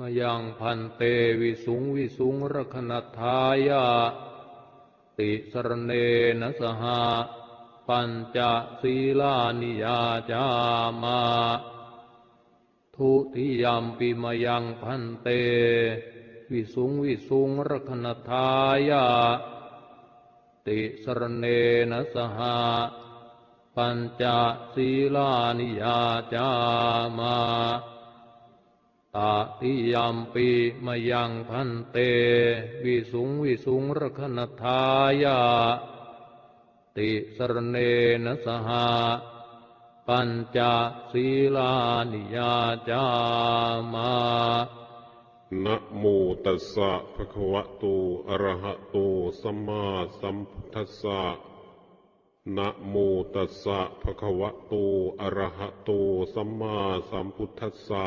มายังพันเตวิสุงวิสุงรคณทายาติสรเนนะสหาปัญจศีลานิยาจามา ทุติยมปิมายังพันเต วิสุงวิสุงรคณทายาติสรเนนะสหาปัญจศีลานิยาจามา ตติยามปีมายังพันเต วิสุงวิสุงรคณทายาติสรเนนสหาปัญจศีลานิยาจามานะโมตัสสะภะคะวะโต อะระหะโต สัมมาสัมพุทธัสสะนะโมตัสสะภะคะวะโต อะระหะโต สัมมาสัมพุทธัสสะ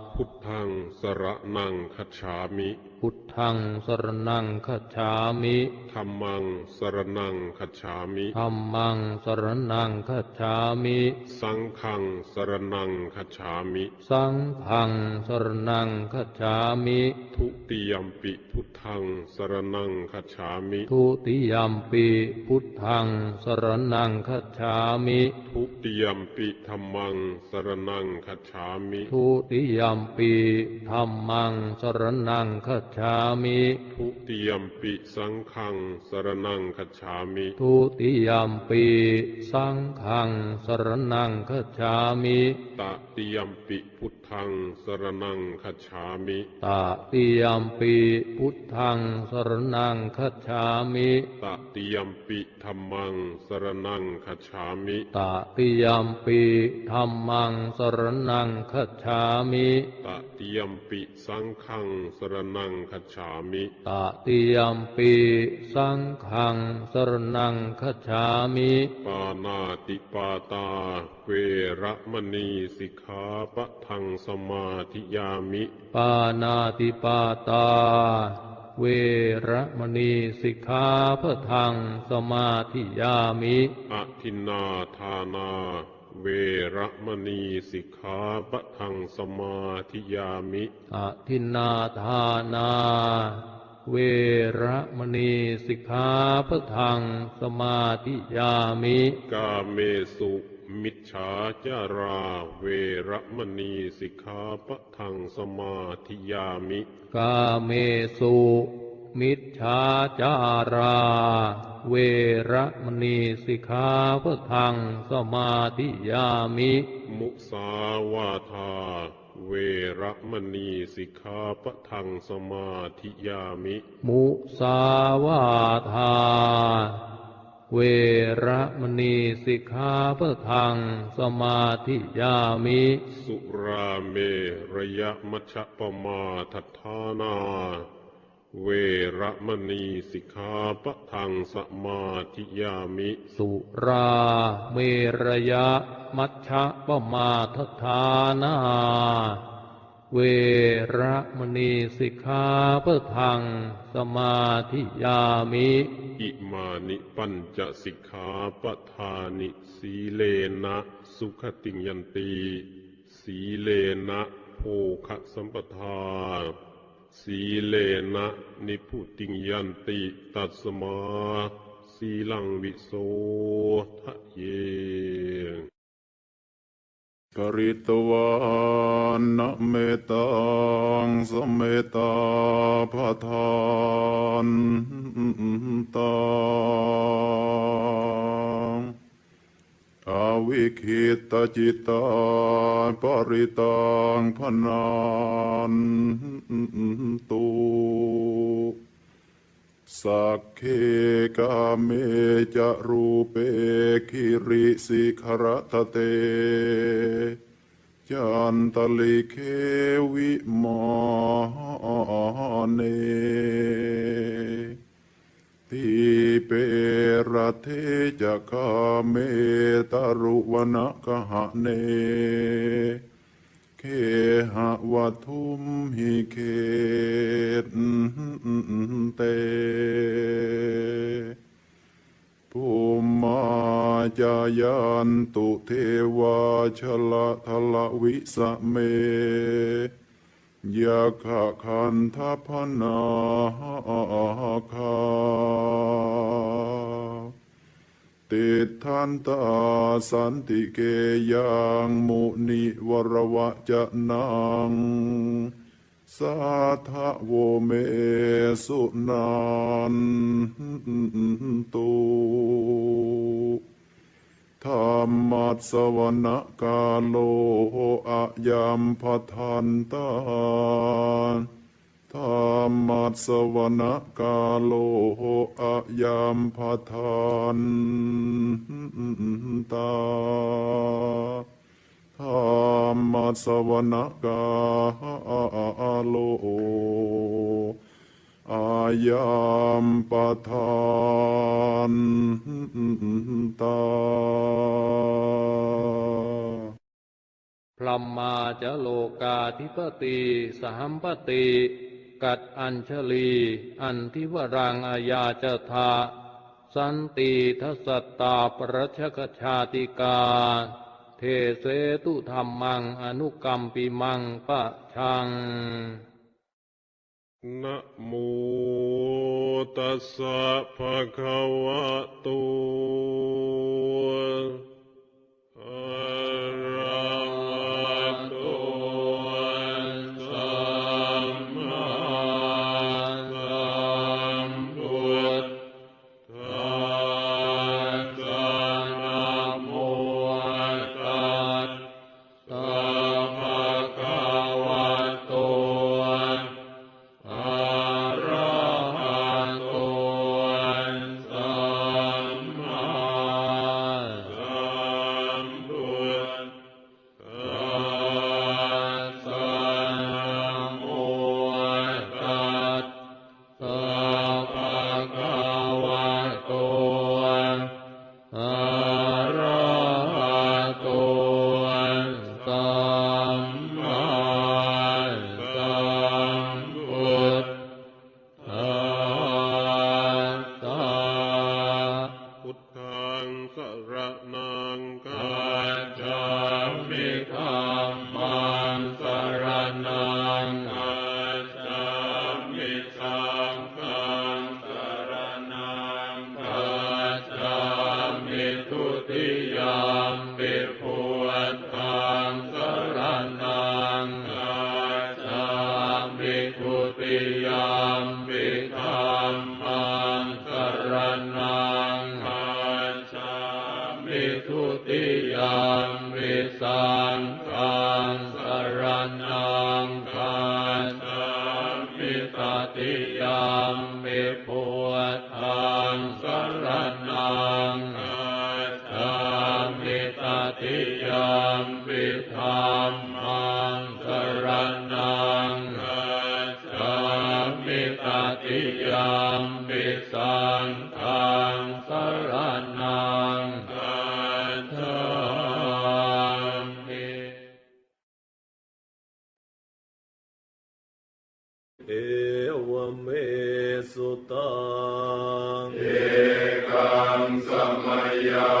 พุทธังสระนังคัจฉามิ พุทธังสรณังคัจฉามิธัมมังสรนังคัจฉามิธัมมังสรณังคัจฉามิ สังฆังสรนังคัจฉามิ สังฆังสรณังคัจฉามิ ทุติยมปิพุทธังสรนังคัจฉามิ ทุติยมปีพุทธังสรณังคัจฉามิ ทุติยมปิธรรมังสรนังคัจฉามิ ทุติยมปีธัมมังสรณังคัจฉามิทุติยมปิสังฆังสรนังคัจฉามิทุติยมปีสังฆังสรณังคัจฉามิตติยมปิพุทธังสรนังคัจฉามิตติยมปีพุทธังสรณังคัจฉามิตติยมปิธรรมังสรนังคัจฉามิตติยมปีธัมมังสรณังคัจฉามิตติยมปิสังฆังสรนังคัจฉามิตติยมปีสังฆังสรณังคัจฉามิปานาติปาตา เวระมณีสิกขาปะทังสมาธิยามิ ปานาติปาตา เวระมณีสิกขาพะทังสมาธิยามิอทินนาทานา เวระมณีสิกขาปะทังสมาธิยามิอทินนาทานา เวระมณีสิกขาพะทังสมาธิยามิ กาเมสุมิจฉาจารา เวระมณีสิกขาปะทังสมาธิยามิ กาเมสุ มิจฉาจารา เวระมณีสิกขาพะทังสมาธิยามิ มุสาวาทา เวระมณีสิกขาปะทังสมาธิยามิ มุสาวาทา เวระมณีสิกขาพะทังสมาธิยามิ สุราเมระยะมัชฌปมาทัฏฐานา เวระมณีสิกขาปะทังสมาธิยามิ สุราเมรยะมัชฌะปมาทฐานา เวระมณีสิกขาพะทังสมาธิยามิ อิมานิปัญจสิกขาปทานิสีเลนะ สุขติงยันตี สีเลนะโภคสัมปทา สีเลนะนิพุติงยันติตัสมาสีลังวิโสทะเยปริตวานนเมตังสมเมตาพะทานตัง อาวิคิตจิตาปริตังพนันตุสักเคกาเมจะรูเปคิริสิขรตเตจจันตลิเควิมาเน ทิเประเทจะคาเมตรุวนะกหะเน เคหะวัทุมหิเคตเตภูมาจายันตุเทวาชละทละวิสเมยะขะคันทพนาค ตทันตาสันติเกยังมุนิวรวะจะนังสาทะโวเมสุนันตุธรรมัสวนกาโลอะยัมพทันตา ธรรมัสวนกาโลอะยัมพทันตาธรรมสวนกาโลอายัมปทานตาพรหมาจะโลกาธิปติสหัมปติ กัดอัญชลี อันทิวรังอาญาจะทาสันติทสัตตาปรชกชาติกา เทเสตุธรรมังอนุกรรมปิมังปะชังนะโมตัสสะภะคะวะโต ทุติยามปิพุทธังสรนังกาจามิทุติยามปิธัมมังสรนังกาจามิทุติยามปิสังฆ มปิสังฆังสรนังกัจจามิเอวเมสุตังกังสมยัง